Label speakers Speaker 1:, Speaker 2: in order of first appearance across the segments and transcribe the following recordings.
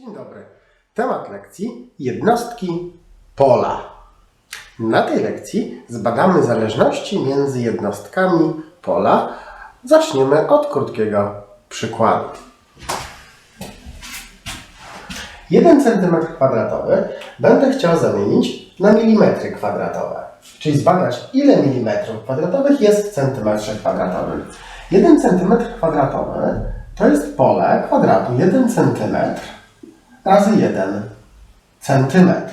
Speaker 1: Dzień dobry. Temat lekcji jednostki pola. Na tej lekcji zbadamy zależności między jednostkami pola. Zaczniemy od krótkiego przykładu. 1 cm kwadratowy będę chciał zamienić na milimetry kwadratowe, czyli zbadać ile milimetrów kwadratowych jest w centymetrze kwadratowym. 1 cm kwadratowy to jest pole kwadratu 1 cm razy 1 centymetr.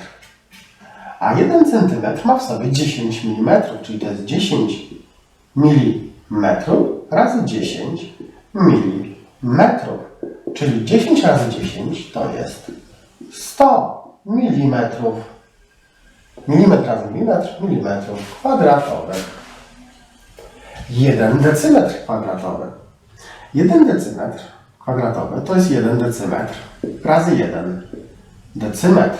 Speaker 1: A 1 centymetr ma w sobie 10 mm, czyli to jest 10 mm razy 10 mm. Czyli 10 razy 10 to jest 100 mm. Milimetr razy milimetr, milimetrów kwadratowych. 1 decymetr kwadratowy. 1 decymetr kwadratowy to jest 1 decymetr razy 1 decymetr.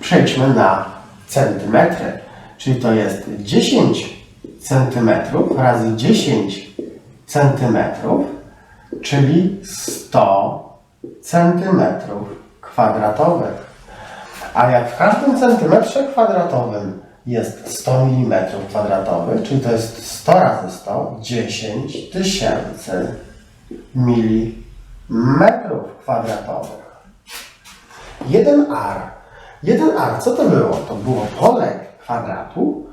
Speaker 1: Przejdźmy na centymetry, czyli to jest 10 centymetrów razy 10 centymetrów, czyli 100 centymetrów kwadratowych. A jak w każdym centymetrze kwadratowym jest 100 mm kwadratowych, czyli to jest 100 razy 100, 10 tysięcy milimetrów kwadratowych. 1 ar. 1 ar, co to było? To było pole kwadratu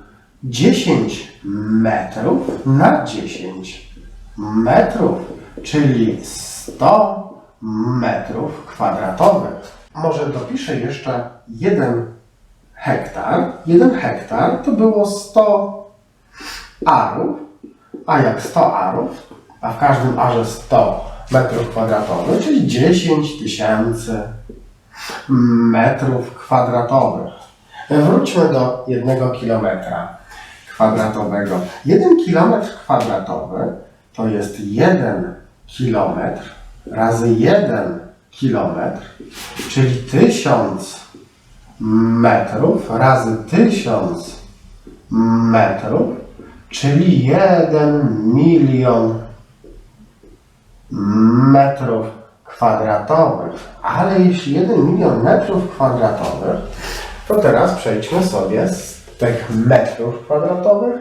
Speaker 1: 10 metrów na 10 metrów, czyli 100 metrów kwadratowych. Może dopiszę jeszcze 1 hektar. 1 hektar to było 100 arów, a jak 100 arów, a w każdym arze 100 metrów kwadratowych, czyli 10 tysięcy metrów kwadratowych. Wróćmy do jednego kilometra kwadratowego. Jeden kilometr kwadratowy to jest jeden kilometr razy jeden kilometr, czyli tysiąc metrów razy tysiąc metrów, czyli jeden milion metrów kwadratowych. Ale jeśli 1 milion metrów kwadratowych, to teraz przejdźmy sobie z tych metrów kwadratowych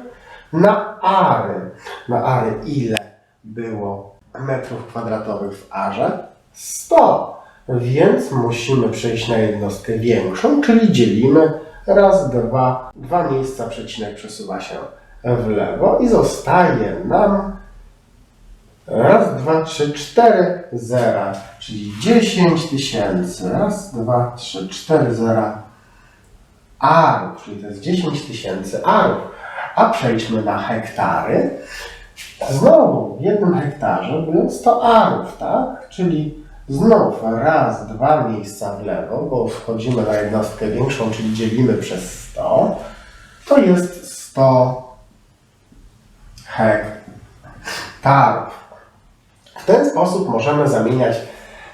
Speaker 1: na ary. Na ary ile było metrów kwadratowych w arze? 100. Więc musimy przejść na jednostkę większą, czyli dzielimy raz, dwa, dwa miejsca przecinek przesuwa się w lewo i zostaje nam Raz, dwa, trzy, cztery zera, czyli 10 tysięcy. Raz, dwa, trzy, cztery zera arów, czyli to jest 10 tysięcy arów. A przejdźmy na hektary. Znowu w jednym hektarze było 100 arów, tak? Czyli znów raz, dwa miejsca w lewo, bo wchodzimy na jednostkę większą, czyli dzielimy przez 100. To jest 100 hektarów. W ten sposób możemy zamieniać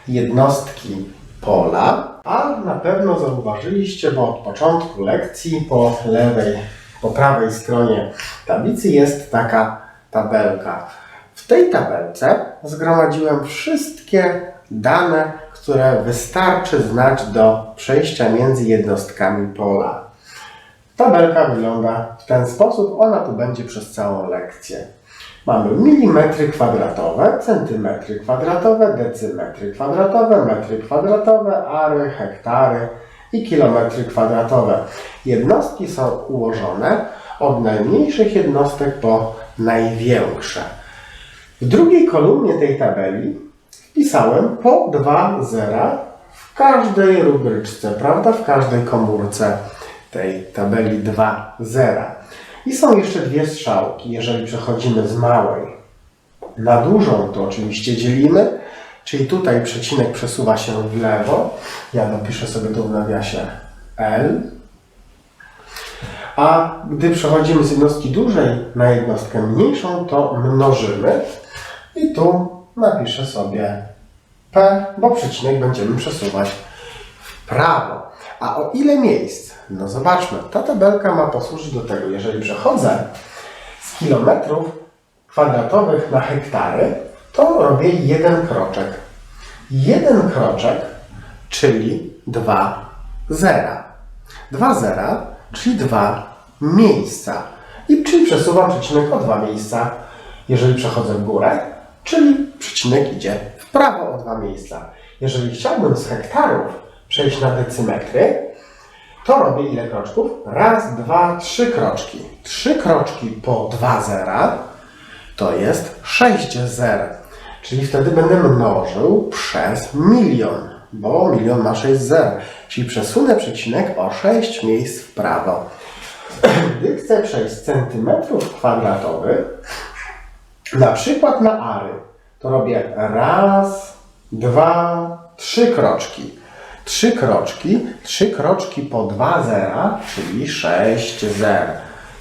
Speaker 1: jednostki pola, a na pewno zauważyliście, bo od początku lekcji po lewej, po prawej stronie tablicy jest taka tabelka. W tej tabelce zgromadziłem wszystkie dane, które wystarczy znać do przejścia między jednostkami pola. Tabelka wygląda w ten sposób, ona tu będzie przez całą lekcję. Mamy milimetry kwadratowe, centymetry kwadratowe, decymetry kwadratowe, metry kwadratowe, ary, hektary i kilometry kwadratowe. Jednostki są ułożone od najmniejszych jednostek po największe. W drugiej kolumnie tej tabeli wpisałem po dwa zera w każdej rubryczce, prawda? W każdej komórce tej tabeli dwa zera. I są jeszcze dwie strzałki. Jeżeli przechodzimy z małej na dużą, to oczywiście dzielimy, czyli tutaj przecinek przesuwa się w lewo. Ja dopiszę sobie tu w nawiasie L. A gdy przechodzimy z jednostki dużej na jednostkę mniejszą, to mnożymy. I tu napiszę sobie P, bo przecinek będziemy przesuwać w prawo. A o ile miejsc? No zobaczmy, ta tabelka ma posłużyć do tego, jeżeli przechodzę z kilometrów kwadratowych na hektary, to robię jeden kroczek. Jeden kroczek czyli dwa zera. Dwa zera, czyli dwa miejsca. I czyli przesuwam przecinek o dwa miejsca, jeżeli przechodzę w górę, czyli przecinek idzie w prawo o dwa miejsca. Jeżeli chciałbym z hektarów przejść na decymetry, to robię ile kroczków? Raz, dwa, trzy kroczki. Trzy kroczki po dwa zera to jest sześć zer. Czyli wtedy będę mnożył przez milion, bo milion ma 6 zer. Czyli przesunę przecinek o 6 miejsc w prawo. Gdy chcę przejść centymetrów kwadratowych, na przykład na ary, to robię raz, dwa, trzy kroczki. Trzy kroczki, trzy kroczki po dwa zera, czyli sześć zer.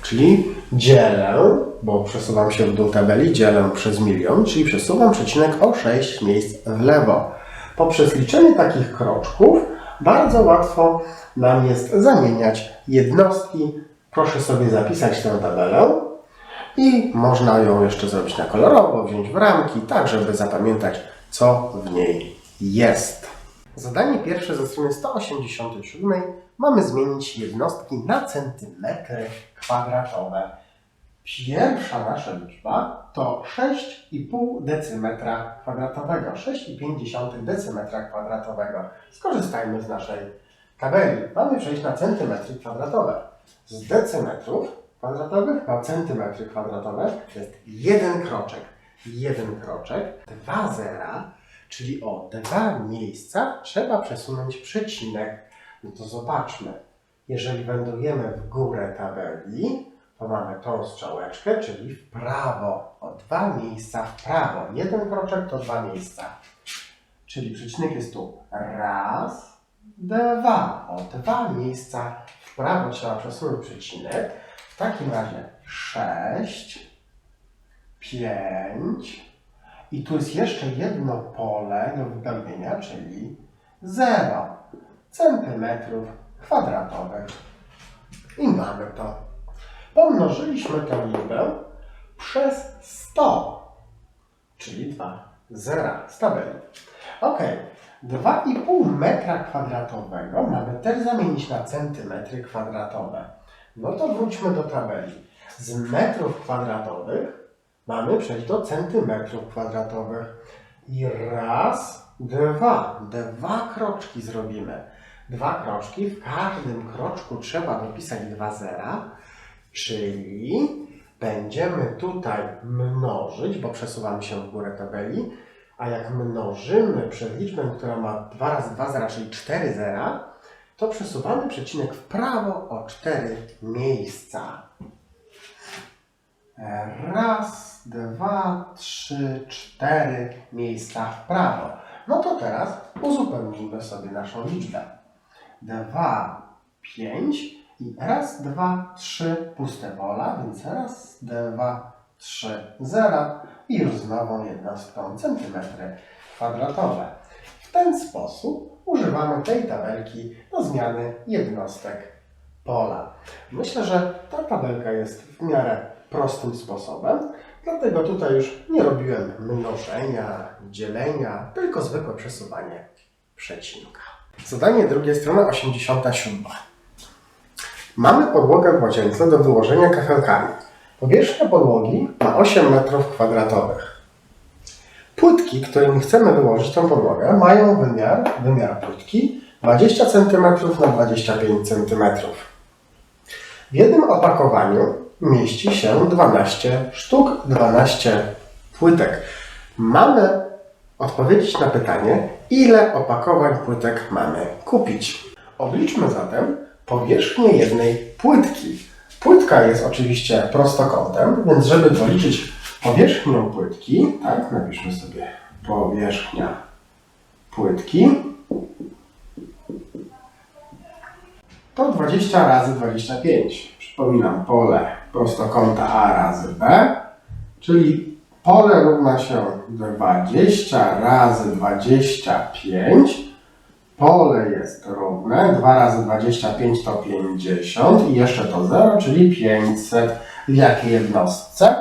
Speaker 1: Czyli dzielę, bo przesuwam się w dół tabeli, dzielę przez milion, czyli przesuwam przecinek o 6 miejsc w lewo. Poprzez liczenie takich kroczków bardzo łatwo nam jest zamieniać jednostki. Proszę sobie zapisać tę tabelę i można ją jeszcze zrobić na kolorowo, wziąć w ramki, tak żeby zapamiętać, co w niej jest. Zadanie pierwsze ze strony 187 mamy zmienić jednostki na centymetry kwadratowe. Pierwsza nasza liczba to 6,5 decymetra kwadratowego. 6,5 decymetra kwadratowego. Skorzystajmy z naszej tabeli. Mamy przejść na centymetry kwadratowe. Z decymetrów kwadratowych na centymetry kwadratowe to jest jeden kroczek. Jeden kroczek, dwa zera, czyli o dwa miejsca trzeba przesunąć przecinek. No to zobaczmy. Jeżeli wędrujemy w górę tabeli, to mamy tą strzałeczkę, czyli w prawo. O dwa miejsca w prawo. Jeden kroczek to dwa miejsca. Czyli przecinek jest tu raz, dwa. O dwa miejsca w prawo trzeba przesunąć przecinek. W takim razie sześć, pięć. I tu jest jeszcze jedno pole do wypełnienia, czyli 0 centymetrów kwadratowych. I mamy to. Pomnożyliśmy tę liczbę przez 100, czyli 2 zera z tabeli. Ok, 2,5 metra kwadratowego mamy też zamienić na centymetry kwadratowe. No to wróćmy do tabeli. Z metrów kwadratowych mamy przejść do centymetrów kwadratowych. I raz, dwa, dwa kroczki zrobimy. Dwa kroczki, w każdym kroczku trzeba dopisać dwa zera, czyli będziemy tutaj mnożyć, bo przesuwamy się w górę tabeli, a jak mnożymy przez liczbę, która ma 2 razy 2 zera, czyli 4 zera, to przesuwamy przecinek w prawo o 4 miejsca. Raz, dwa, trzy, cztery miejsca w prawo. No to teraz uzupełnijmy sobie naszą liczbę. Dwa, pięć i raz, dwa, trzy puste pola, więc raz, dwa, trzy, zera i już z nową jednostką centymetry kwadratowe. W ten sposób używamy tej tabelki do zmiany jednostek pola. Myślę, że ta tabelka jest w miarę prostym sposobem, dlatego tutaj już nie robiłem mnożenia, dzielenia, tylko zwykłe przesuwanie przecinka. Zadanie drugie, strona 87. Mamy podłogę w łazience do wyłożenia kafelkami. Powierzchnia podłogi ma 8 metrów kwadratowych. Płytki, którymi chcemy wyłożyć tą podłogę, mają wymiar, wymiar płytki 20 cm na 25 cm. W jednym opakowaniu mieści się 12 sztuk, 12 płytek. Mamy odpowiedzieć na pytanie, ile opakowań płytek mamy kupić. Obliczmy zatem powierzchnię jednej płytki. Płytka jest oczywiście prostokątem, więc żeby policzyć powierzchnię płytki, tak, napiszmy sobie powierzchnia płytki, to 20 razy 25. Przypominam, pole prostokąta A razy B, czyli pole równa się 20 razy 25. Pole jest równe, 2 razy 25 to 50 i jeszcze to 0, czyli 500. W jakiej jednostce?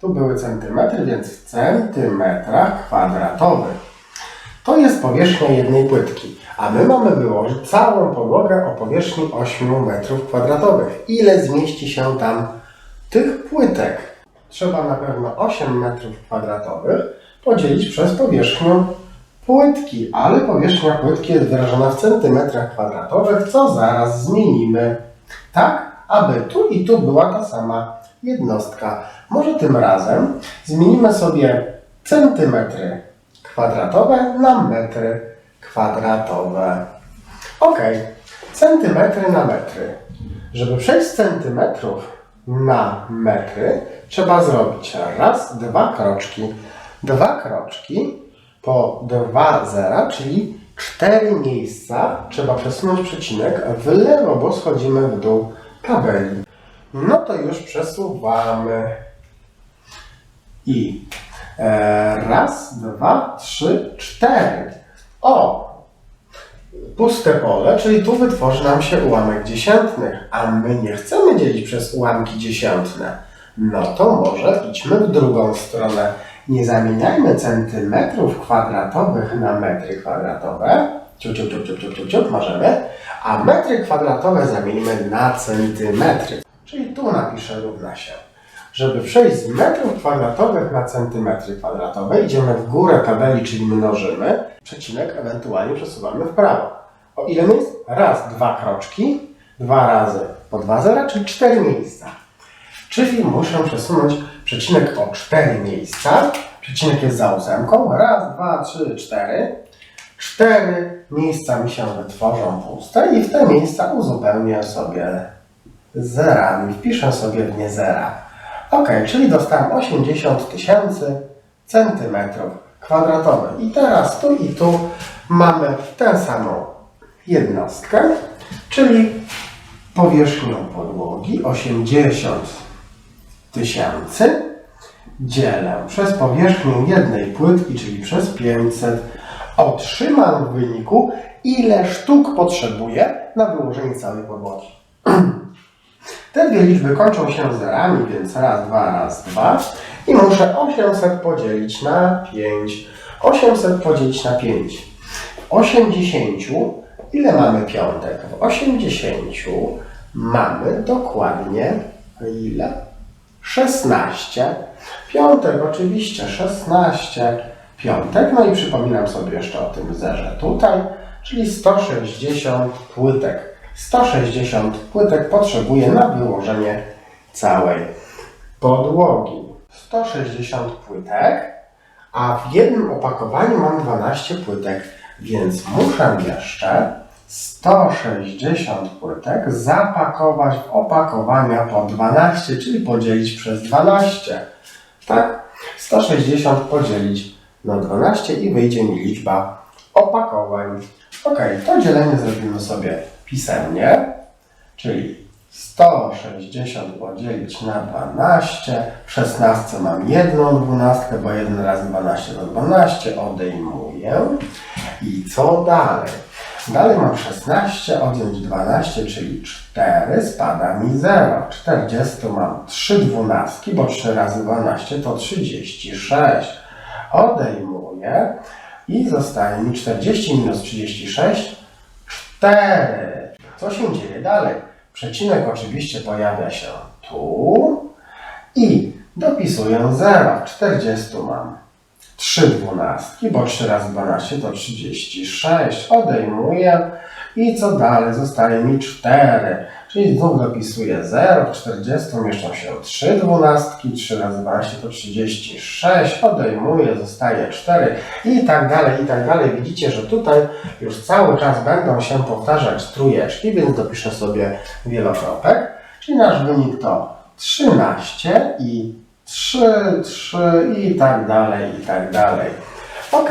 Speaker 1: Tu były centymetry, więc w centymetrach kwadratowych. To jest powierzchnia jednej płytki. A my mamy wyłożyć całą podłogę o powierzchni 8 metrów kwadratowych. Ile zmieści się tam tych płytek? Trzeba na pewno 8 metrów kwadratowych podzielić przez powierzchnię płytki, ale powierzchnia płytki jest wyrażona w centymetrach kwadratowych, co zaraz zmienimy. Tak, aby tu i tu była ta sama jednostka. Może tym razem zmienimy sobie centymetry kwadratowe na metry kwadratowe. Ok, centymetry na metry. Żeby przejść z centymetrów na metry, trzeba zrobić raz, dwa kroczki. Dwa kroczki po dwa zera, czyli cztery miejsca trzeba przesunąć przecinek w lewo, bo schodzimy w dół tabeli. No to już przesuwamy. I e, raz, dwa, trzy, cztery. O! Puste pole, czyli tu wytworzy nam się ułamek dziesiętny, a my nie chcemy dzielić przez ułamki dziesiętne. No to może idźmy w drugą stronę. Nie zamieniajmy centymetrów kwadratowych na metry kwadratowe. Ciup, ciup, ciup, ciup, ciup, ciup, ciup, możemy. A metry kwadratowe zamienimy na centymetry. Czyli tu napiszę równa się. Żeby przejść z metrów kwadratowych na centymetry kwadratowe, idziemy w górę tabeli, czyli mnożymy. Przecinek ewentualnie przesuwamy w prawo. O ile miejsc? Raz, dwa kroczki, dwa razy po dwa zera, czyli cztery miejsca. Czyli muszę przesunąć przecinek o cztery miejsca. Przecinek jest za ósemką. Raz, dwa, trzy, cztery. Cztery miejsca mi się wytworzą puste i w te miejsca uzupełnię sobie zerami. Wpiszę sobie w nie zera. Ok, czyli dostałem 80 tysięcy centymetrów kwadratowych. I teraz tu i tu mamy tę samą jednostkę, czyli powierzchnią podłogi 80 tysięcy dzielę przez powierzchnię jednej płytki, czyli przez 500. Otrzymam w wyniku, ile sztuk potrzebuję na wyłożenie całej podłogi. Te dwie liczby kończą się zerami, więc raz, dwa, raz, dwa. I muszę 800 podzielić na 5. 800 podzielić na 5. W 80 ile mamy piątek? W 80 mamy dokładnie ile? 16. Piątek, oczywiście 16 piątek. No i przypominam sobie jeszcze o tym zerze tutaj, czyli 160 płytek. 160 płytek potrzebuję na wyłożenie całej podłogi. 160 płytek, a w jednym opakowaniu mam 12 płytek, więc muszę jeszcze 160 płytek zapakować w opakowania po 12, czyli podzielić przez 12. Tak? 160 podzielić na 12 i wyjdzie mi liczba opakowań. Ok, to dzielenie zrobimy sobie pisemnie, czyli 160 podzielić na 12. W 16 mam jedną dwunastkę, bo 1 razy 12 to 12. Odejmuję. I co dalej? Dalej mam 16, odjąć 12, czyli 4, spada mi 0. 40 mam 3 dwunastki, bo 3 razy 12 to 36. Odejmuję i zostaje mi 40 minus 36, 4. Co się dzieje dalej? Przecinek oczywiście pojawia się tu i dopisuję 0. W 40 mam 3 dwunastki, bo 3 razy 12 to 36. Odejmuję i co dalej? Zostaje mi 4. Czyli znów dopisuję 0. W 40 mieszczą się 3 dwunastki, 3 razy 12 to 36. Odejmuję, zostaje 4 i tak dalej, i tak dalej. Widzicie, że tutaj już cały czas będą się powtarzać trójeczki, więc dopiszę sobie wielokropek. Czyli nasz wynik to 13 i 3, 3 i tak dalej, i tak dalej. Ok,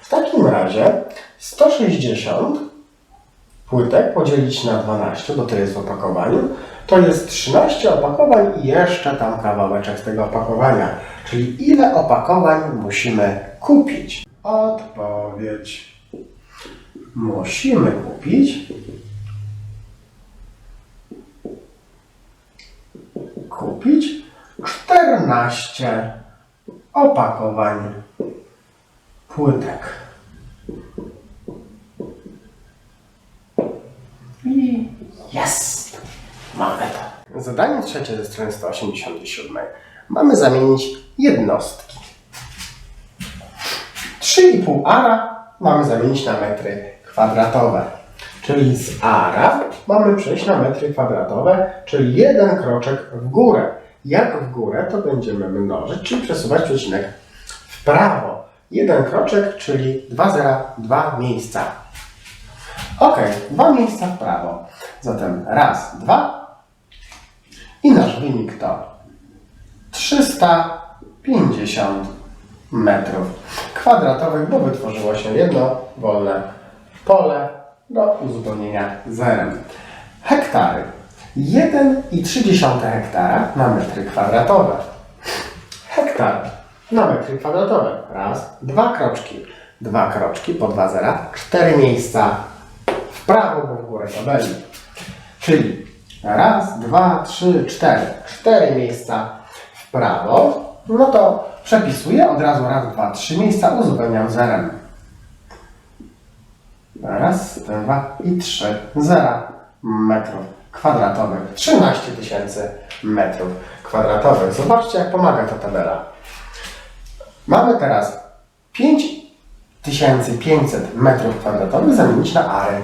Speaker 1: w takim razie 160 płytek podzielić na 12, bo to jest w opakowaniu, to jest 13 opakowań i jeszcze tam kawałeczek z tego opakowania. Czyli ile opakowań musimy kupić? Odpowiedź. Musimy kupić kupić 14 opakowań płytek. Jest! Mamy to. Zadanie trzecie ze strony 187. Mamy zamienić jednostki. 3,5 ara mamy zamienić na metry kwadratowe. Czyli z ara mamy przejść na metry kwadratowe, czyli jeden kroczek w górę. Jak w górę, to będziemy mnożyć, czyli przesuwać przecinek w prawo. Jeden kroczek, czyli 2 zera, dwa miejsca. Ok, dwa miejsca w prawo. Zatem raz, dwa. I nasz wynik to 350 metrów kwadratowych, bo wytworzyło się jedno wolne pole do uzupełnienia zerem. Hektary. 1,3 hektara na metry kwadratowe. Hektar na metry kwadratowe. Raz, dwa kroczki. Dwa kroczki po dwa zera, cztery miejsca w prawo, bo w górę tabeli. Czyli raz, dwa, trzy, cztery. Cztery miejsca w prawo. No to przepisuję od razu raz, dwa, trzy miejsca, uzupełniam zerem. Raz, dwa i trzy. Zera metrów kwadratowych. 13 tysięcy metrów kwadratowych. Zobaczcie, jak pomaga ta tabela. Mamy teraz 5500 metrów kwadratowych zamienić na ary.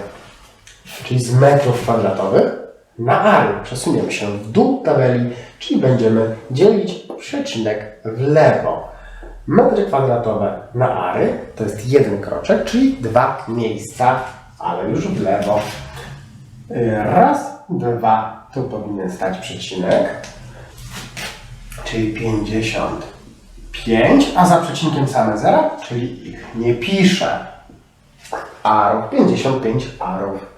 Speaker 1: Czyli z metrów kwadratowych na ary. Przesuniemy się w dół tabeli, czyli będziemy dzielić przecinek w lewo. Metry kwadratowe na ary to jest jeden kroczek, czyli dwa miejsca, ale już w lewo. Raz, dwa, tu powinien stać przecinek, czyli 55, a za przecinkiem same zera, czyli ich nie piszę. Arów, 55 arów.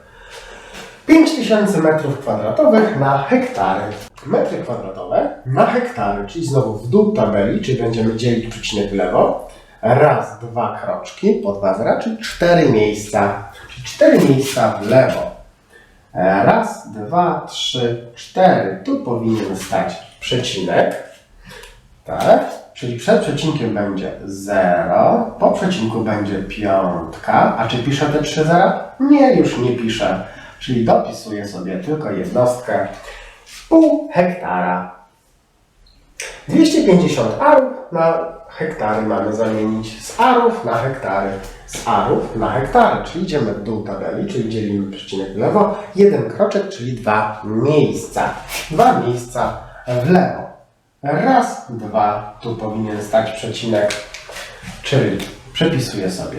Speaker 1: 5000 metrów kwadratowych na hektary. Metry kwadratowe na hektary, czyli znowu w dół tabeli, czyli będziemy dzielić przecinek w lewo. Raz, dwa kroczki po dwa zera, czyli cztery miejsca. Czyli cztery miejsca w lewo. Raz, dwa, trzy, cztery. Tu powinien stać przecinek. Tak? Czyli przed przecinkiem będzie 0, po przecinku będzie piątka. A czy piszę te trzy zera? Nie, już nie piszę. Czyli dopisuję sobie tylko jednostkę pół hektara. 250 arów na hektary mamy zamienić z arów na hektary, z arów na hektary, czyli idziemy w dół tabeli, czyli dzielimy przecinek w lewo, jeden kroczek, czyli dwa miejsca. Dwa miejsca w lewo. Raz, dwa, tu powinien stać przecinek, czyli przepisuję sobie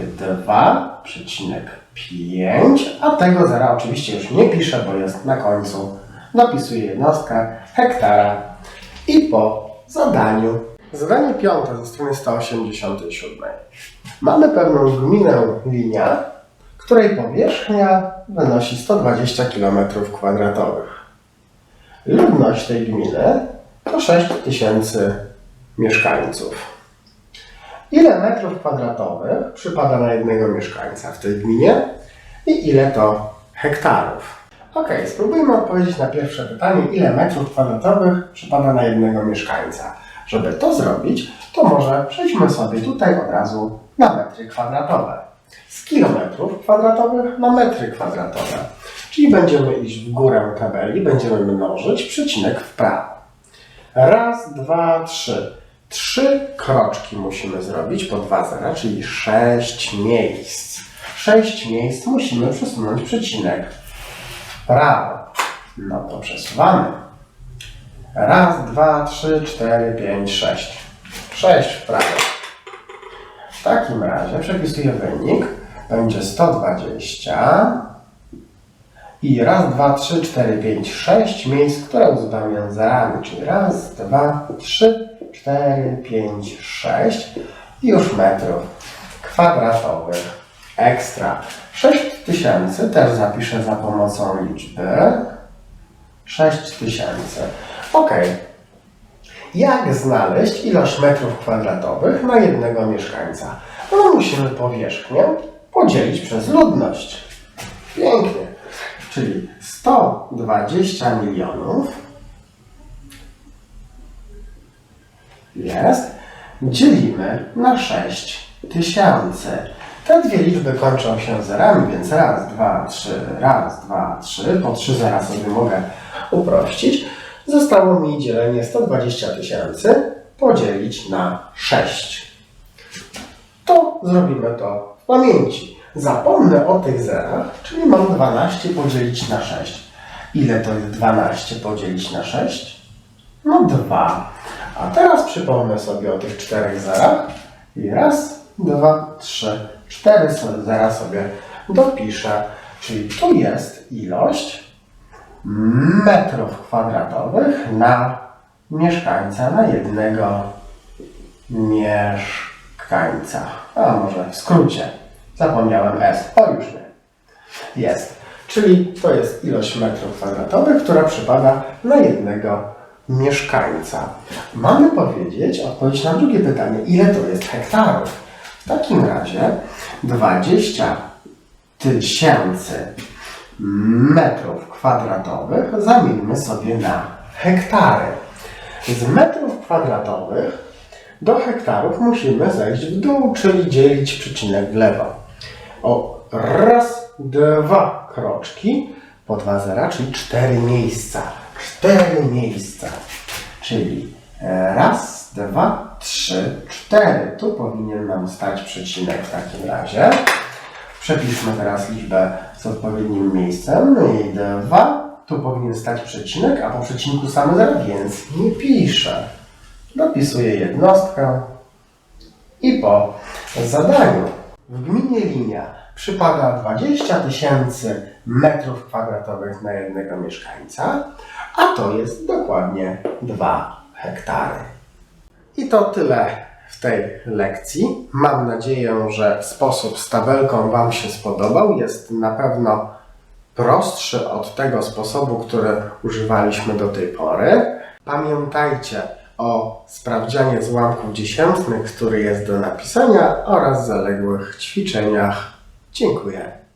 Speaker 1: 2,5, a tego zera oczywiście już nie piszę, bo jest na końcu. Dopisuję jednostkę hektara i po zadaniu. Zadanie piąte ze strony 187. Mamy pewną gminę linia, której powierzchnia wynosi 120 km kwadratowych. Ludność tej gminy to 6 tysięcy mieszkańców. Ile metrów kwadratowych przypada na jednego mieszkańca w tej gminie i ile to hektarów? Ok, spróbujmy odpowiedzieć na pierwsze pytanie, ile metrów kwadratowych przypada na jednego mieszkańca. Żeby to zrobić, to może przejdźmy sobie tutaj od razu na metry kwadratowe. Z kilometrów kwadratowych na metry kwadratowe. Czyli będziemy iść w górę tabeli, będziemy mnożyć przecinek w prawo. Raz, dwa, trzy. Trzy kroczki musimy zrobić po dwa zera, czyli sześć miejsc. Sześć miejsc musimy przesunąć przecinek prawo. No to przesuwamy. Raz, dwa, trzy, cztery, pięć, sześć. Sześć w prawo. W takim razie przepisuję wynik. Będzie 120. I raz, dwa, trzy, cztery, pięć, sześć miejsc, które uzupełniam zerami. Czyli raz, dwa, trzy, cztery, pięć, sześć. I już metrów kwadratowych. Ekstra. 6000 też zapiszę za pomocą liczby. 6000. Ok. Jak znaleźć ilość metrów kwadratowych na jednego mieszkańca? No musimy powierzchnię podzielić przez ludność. Pięknie. Czyli 120 milionów jest dzielimy na 6 tysięcy. Te dwie liczby kończą się zerami, więc raz, dwa, trzy, raz, dwa, trzy. Po trzy zera sobie mogę uprościć. Zostało mi dzielenie 120 tysięcy podzielić na 6. To zrobimy to w pamięci. Zapomnę o tych zerach, czyli mam 12 podzielić na 6. Ile to jest 12 podzielić na 6? No 2. A teraz przypomnę sobie o tych czterech zerach i raz, dwa, trzy, cztery zera sobie dopiszę. Czyli tu jest ilość metrów kwadratowych na mieszkańca, na jednego mieszkańca. A może w skrócie. Zapomniałem S. O już nie. Jest. Czyli to jest ilość metrów kwadratowych, która przypada na jednego mieszkańca. Mamy powiedzieć, odpowiedzieć na drugie pytanie, ile to jest hektarów. W takim razie 20 tysięcy metrów kwadratowych zamieńmy sobie na hektary. Z metrów kwadratowych do hektarów musimy zejść w dół, czyli dzielić przecinek w lewo. O raz, dwa kroczki po dwa zera, czyli cztery miejsca. Cztery miejsca. Czyli e, raz, dwa, trzy, cztery. Tu powinien nam stać przecinek w takim razie. Przepiszmy teraz liczbę z odpowiednim miejscem. No i dwa. Tu powinien stać przecinek, a po przecinku same zera, więc nie piszę. Dopisuję jednostkę i po zadaniu w gminie Linia przypada 20 tysięcy metrów kwadratowych na jednego mieszkańca, a to jest dokładnie 2 hektary. I to tyle w tej lekcji. Mam nadzieję, że sposób z tabelką Wam się spodobał. Jest na pewno prostszy od tego sposobu, który używaliśmy do tej pory. Pamiętajcie o sprawdzianie złamków dziesiętnych, który jest do napisania oraz zaległych ćwiczeniach. Dziękuję.